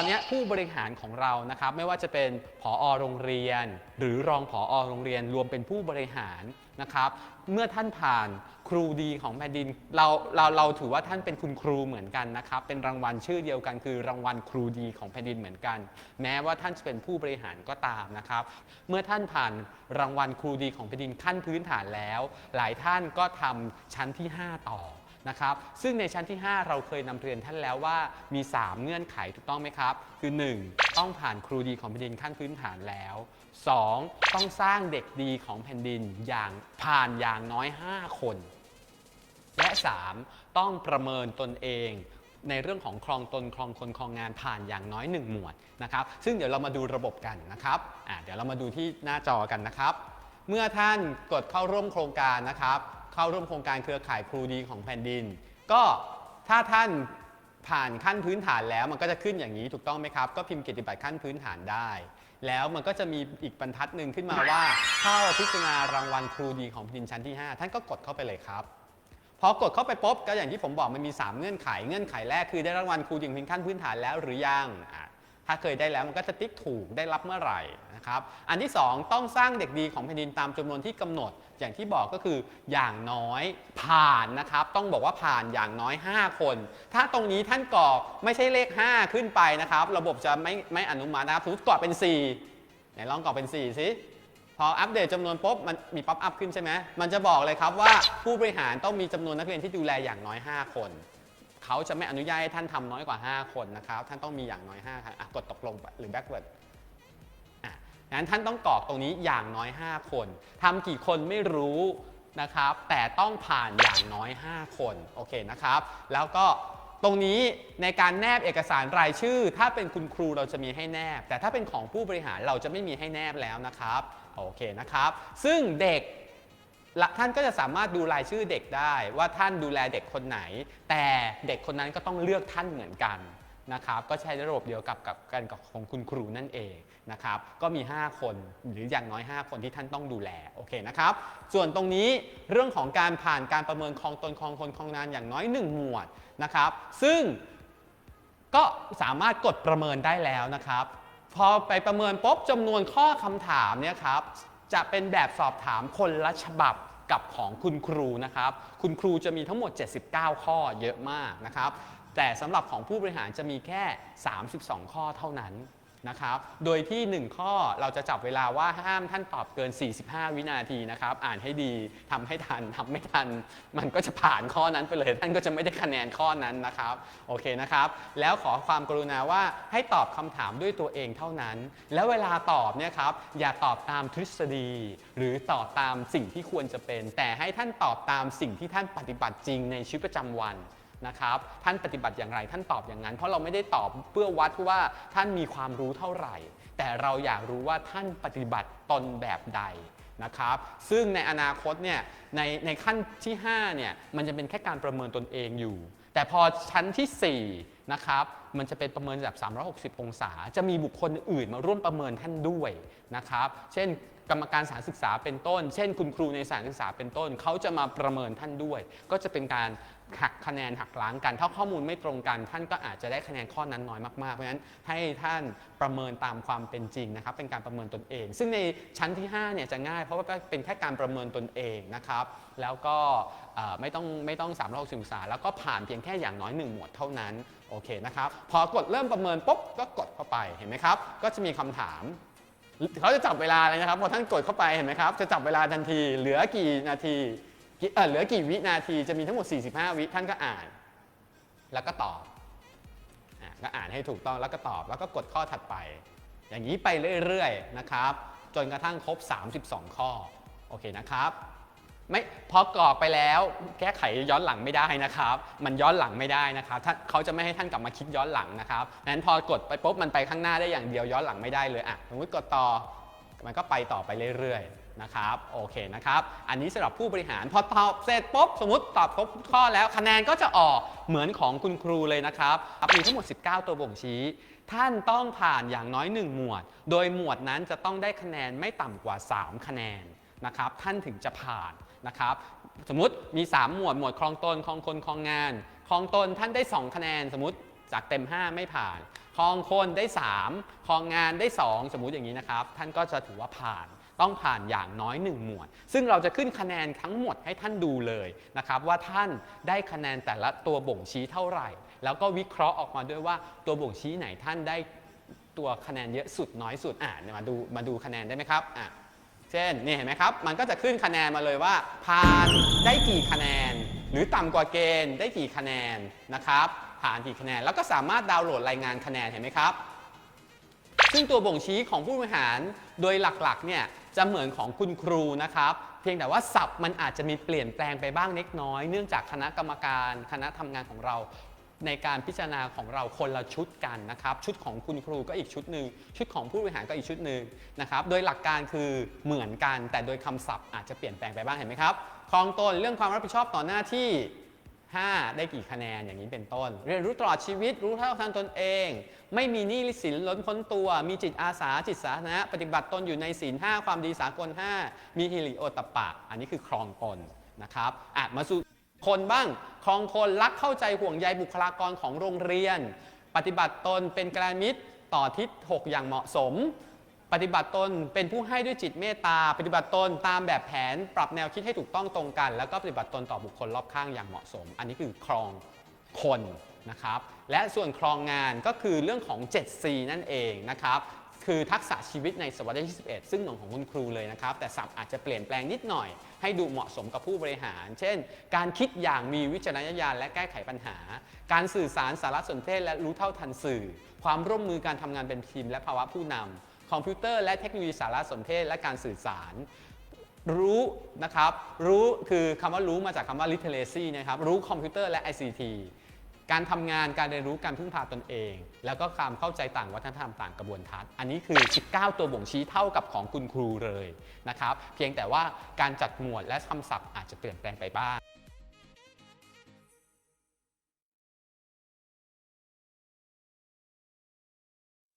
อนนี้ผู้บริหารของเรานะครับไม่ว่าจะเป็นผอโรงเรียน หรือรองผอโรงเรียนรวมเป็นผู้บริหารนะครับเมื่อท่านผ่านครูดีของแผ่นดินเราเราเราถือว่าท่านเป็นคุณครูเหมือนกันนะครับเป็นรางวัลชื่อเดียวกัน คือรางวัลครูดีของแผ่นดินเหมือนกัน แม้ว่าท่านจะเป็นผู้บริหารก็ตามนะครับ เมื่อท่านผ่านรางวัลครูดีของแผ่นดินขั้นพื้นฐานแล้ว หลายท่านก็ทำชั้นที่ 5 ต่อ นะครับ ซึ่งในชั้นที่ 5 เราเคยนำเรียนท่านแล้วว่ามี 3 เงื่อนไขถูกต้องไหมครับ คือ 1. ต้องผ่านครูดีของแผ่นดินขั้นพื้นฐานแล้ว 2. ต้องสร้างเด็กดีของแผ่นดินอย่างผ่านอย่างน้อย 5 คน และ 3. ต้องประเมินตนเองในเรื่องของคลองตนคลองคนคลองงานผ่านอย่างน้อย 1 หมวดนะครับ ซึ่งเดี๋ยวเรามาดูระบบกันนะครับเดี๋ยวเรามาดูที่หน้าจอกันนะครับ เมื่อท่านกดเข้าร่วมโครงการนะครับ เข้าร่วมโครงการเครือข่ายครูดีของแผ่นดิน ก็ถ้าท่านผ่านขั้นพื้นฐานแล้วมันก็จะขึ้นอย่างนี้ถูกต้องไหมครับ ก็พิมพ์เกียรติบัตรขั้นพื้นฐานได้ แล้วมันก็จะมีอีกบรรทัดหนึ่งขึ้นมาว่าเข้าพิจารณารางวัลครูดีของแผ่นดินชั้นที่ 5 ท่านก็กดเข้าไปเลยครับพอกดเข้าไปปุ๊บก็อย่างที่ผมบอกมันมี 3 เงื่อนไข เงื่อนไขแรกคือได้รางวัลครูดีของขั้นพื้นฐานแล้วหรือยัง ถ้าเคยได้แล้วมันก็จะติ๊กถูกได้รับเมื่อไหร่นะครับอันที่ 2 ต้องสร้างเด็กดีของแผ่นดินตามจำนวนที่กำหนด อย่างที่บอกก็คืออย่างน้อยผ่านนะครับ ต้องบอกว่าผ่านอย่างน้อย 5 คน ถ้าตรงนี้ท่านกรอกไม่ใช่เลข 5 ขึ้นไปนะครับ ระบบจะไม่ไม่อนุมัตินะครับสมมติกรอกเป็น4ไหนลองกรอกเป็น 4 สิพออัปเดตจำนวนปุ๊บมันมีป๊อปอัพขึ้นใช่ไหมมันจะบอกเลยครับว่าผู้บริหารต้องมีจำนวนนักเรียนที่ดูแลอย่างน้อย 5 คน เขาจะไม่อนุญาตให้ท่านทำน้อยกว่า 5 คนนะครับ ท่านต้องมีอย่างน้อย5ครับกดตกลงหรือ backward อะงั้นท่านต้องกรอกตรงนี้อย่างน้อย 5 คนทำกี่คนไม่รู้นะครับ แต่ต้องผ่านอย่างน้อย 5 คน โอเคนะครับ แล้วก็ตรงนี้ในการแนบเอกสารรายชื่อ ถ้าเป็นคุณครูเราจะมีให้แนบ แต่ถ้าเป็นของผู้บริหารเราจะไม่มีให้แนบแล้วนะครับ โอเคนะครับ ซึ่งเด็ก ท่านก็จะสามารถดูรายชื่อเด็กได้ว่าท่านดูแลเด็กคนไหน แต่เด็กคนนั้นก็ต้องเลือกท่านเหมือนกันนะครับก็ใช้ระบบเดียวกับกับกันกับของคุณครูนั่นเองนะครับก็มี 5 คนหรืออย่างน้อย 5 คนที่ท่านต้องดูแลโอเคนะครับส่วนตรงนี้เรื่องของการผ่านการประเมินคลองตนคลองคนคลองนานอย่างน้อย 1 หมวดนะครับซึ่งก็สามารถกดประเมินได้แล้วนะครับ พอไปประเมินปุ๊บจำนวนข้อคำถามเนี่ยครับ จะเป็นแบบสอบถามคนละฉบับกับของคุณครูนะครับ คุณครูจะมีทั้งหมด 79 ข้อเยอะมากนะครับ แต่สำหรับของผู้บริหารจะมีแค่ 32 ข้อเท่านั้น นะครับ โดยที่ 1 ข้อเราจะจับเวลาว่าห้ามท่านตอบเกิน 45 วินาทีนะครับ อ่านให้ดีทำให้ทันทำไม่ทัน มันก็จะผ่านข้อนั้นไปเลย ท่านก็จะไม่ได้คะแนนข้อนั้นนะครับ โอเคนะครับ แล้วขอความกรุณาว่าให้ตอบคำถามด้วยตัวเองเท่านั้น แล้วเวลาตอบเนี่ยครับอย่าตอบตามทฤษฎี หรือตอบตามสิ่งที่ควรจะเป็น แต่ให้ท่านตอบตามสิ่งที่ท่านปฏิบัติจริงในชีวิตประจำวัน นะครับท่านปฏิบัติอย่างไรท่านตอบอย่างนั้น เพราะเราไม่ได้ตอบเพื่อวัดว่าท่านมีความรู้เท่าไหร่ แต่เราอยากรู้ว่าท่านปฏิบัติตนแบบใดนะครับซึ่งในอนาคตเนี่ยในในขั้นที่5เนี่ยมันจะเป็นแค่การประเมินตนเองอยู่ แต่พอชั้นที่4นะครับมันจะเป็นประเมินแบบ 360 องศา จะมีบุคคลอื่นมาร่วมประเมินท่านด้วยนะครับเช่น กรรมการสารศึกษาเป็นต้น เช่น คุณครูในสารศึกษาเป็นต้น เขาจะมาประเมินท่านด้วย ก็จะเป็นการหักคะแนนหักล้างกัน ถ้าข้อมูลไม่ตรงกัน ท่านก็อาจจะได้คะแนนข้อนั้นน้อยมากๆ เพราะฉะนั้นให้ท่านประเมินตามความเป็นจริงนะครับ เป็นการประเมินตนเอง ซึ่งในชั้นที่5เนี่ยจะง่ายเพราะว่าเป็นแค่การประเมินตนเองนะครับ แล้วก็ไม่ต้องไม่ต้อง3ามร้อยองศาแล้วก็ผ่านเพียงแค่อย่างน้อย 1 หมวดเท่านั้น โอเคนะครับ พอกดเริ่มประเมินปุ๊บก็กดเข้าไป เห็นไหมครับ ก็จะมีคำถาม เขาจะจับเวลาเลยนะครับพอท่านกดเข้าไปเห็นไหมครับ จะจับเวลาทันที เหลือกี่นาทีเออเหลือกี่วินาทีจะมีทั้งหมด 45 วิท่านก็อ่าน แล้วก็ตอบอะก็อ่านให้ถูกต้องแล้วก็ตอบ แล้วก็กดข้อถัดไป อย่างนี้ไปเรื่อยๆนะครับ จนกระทั่งครบ 32 ข้อ โอเคนะครับ ไม่พอกรอกไปแล้ว แก้ไขย้อนหลังไม่ได้นะครับ มันย้อนหลังไม่ได้นะครับท่านเขาจะไม่ให้ท่านกลับมาคิดย้อนหลังนะครับนั้นพอกดไปปุ๊บมันไปข้างหน้าได้อย่างเดียวย้อนหลังไม่ได้เลยอะสมมติกดต่อมันก็ไปต่อไปเรื่อยๆนะครับโอเคนะครับ อันนี้สำหรับผู้บริหารพอตอบเสร็จปุ๊บสมมติตอบครบข้อแล้วคะแนนก็จะออกเหมือนของคุณครูเลยนะครับมีทั้งหมด 19 ตัวบ่งชี้ ท่านต้องผ่านอย่างน้อย 1 หมวด โดยหมวดนั้นจะต้องได้คะแนนไม่ต่ำกว่า 3 คะแนนนะครับท่านถึงจะผ่าน นะครับสมมติมี 3 หมวดหมวดคลองตนคลองคนคลองงานคลองตนท่านได้ 2 คะแนน สมมติจากเต็ม 5 ไม่ผ่านคลองคนได้ 3คลองงานได้ 2 สมมติอย่างนี้นะครับ ท่านก็จะถือว่าผ่านต้องผ่านอย่างน้อย 1 หมวด ซึ่งเราจะขึ้นคะแนนทั้งหมดให้ท่านดูเลยนะครับว่าท่านได้คะแนนแต่ละตัวบ่งชี้เท่าไหร่ แล้วก็วิเคราะห์ออกมาด้วยว่าตัวบ่งชี้ไหนท่านได้ตัวคะแนนเยอะสุดน้อยสุดอ่ามาดูมาดูคะแนนได้ไหมครับอะ เช่นนี่เห็นไหมครับ มันก็จะขึ้นคะแนนมาเลยว่าผ่านได้กี่คะแนน หรือต่ำกว่าเกณฑ์ได้กี่คะแนนนะครับ ผ่านกี่คะแนน แล้วก็สามารถดาวน์โหลดรายงานคะแนนเห็นไหมครับ ซึ่งตัวบ่งชี้ของผู้บริหารโดยหลักๆเนี่ยจะเหมือนของคุณครูนะครับ เพียงแต่ว่าศัพท์มันอาจจะมีเปลี่ยนแปลงไปบ้างเล็กน้อย เนื่องจากคณะกรรมการคณะทำงานของเรา ในการพิจารณาของเราคนละชุดกันนะครับ ชุดของคุณครูก็อีกชุดหนึ่งชุดของผู้บริหารก็อีกชุดหนึ่งนะครับโดยหลักการคือเหมือนกัน แต่โดยคำศัพท์อาจจะเปลี่ยนแปลงไปบ้างเห็นไหมครับคลองตนเรื่องความรับผิดชอบต่อหน้าที่ 5 ได้กี่คะแนนอย่างนี้เป็นต้น เรียนรู้ตลอดชีวิตรู้เท่าทันตนเอง ไม่มีหนี้สินล้นพ้นตัว มีจิตอาสาจิตสาธารณะปฏิบัติตนอยู่ในศีล5ความดีสากล 5 มีฮิริโอตปปะ อันนี้คือครองตนนะครับอะมาสู่ คนบ้างครองคนรักเข้าใจห่วงใยบุคลากรของโรงเรียน ปฏิบัติตนเป็นกลมิตรต่อทิศ6อย่างเหมาะสม ปฏิบัติตนเป็นผู้ให้ด้วยจิตเมตตา ปฏิบัติตนตามแบบแผน ปรับแนวคิดให้ถูกต้องตรงกัน แล้วก็ปฏิบัติตนต่อบุคคลรอบข้างอย่างเหมาะสม อันนี้คือครองคนนะครับ และส่วนครองงานก็คือเรื่องของ 7C นั่นเองนะครับ คือทักษะชีวิตในศตวรรษที่21 ซึ่งเหมือนของคุณครูเลยนะครับ แต่ศัพท์อาจจะเปลี่ยนแปลงนิดหน่อย ให้ดูเหมาะสมกับผู้บริหาร เช่น การคิดอย่างมีวิจารณญาณและแก้ไขปัญหา การสื่อสารสารสนเทศและรู้เท่าทันสื่อ ความร่วมมือการทำงานเป็นทีม และภาวะผู้นำคอมพิวเตอร์และเทคโนโลยีสารสนเทศและการสื่อสารรู้นะครับ รู้คือคำว่ารู้มาจากคำว่า literacy นะครับ รู้คอมพิวเตอร์และ ICT การทำงานการเรียนรู้การพึ่งพาตนเอง แล้วก็ความเข้าใจต่างวัฒนธรรมต่างกระบวนทัศน์อันนี้คือ 19 ตัวบ่งชี้เท่ากับของคุณครูเลยนะครับเพียงแต่ว่าการจัดหมวดและคำศัพท์อาจจะเปลี่ยนแปลงไปบ้าง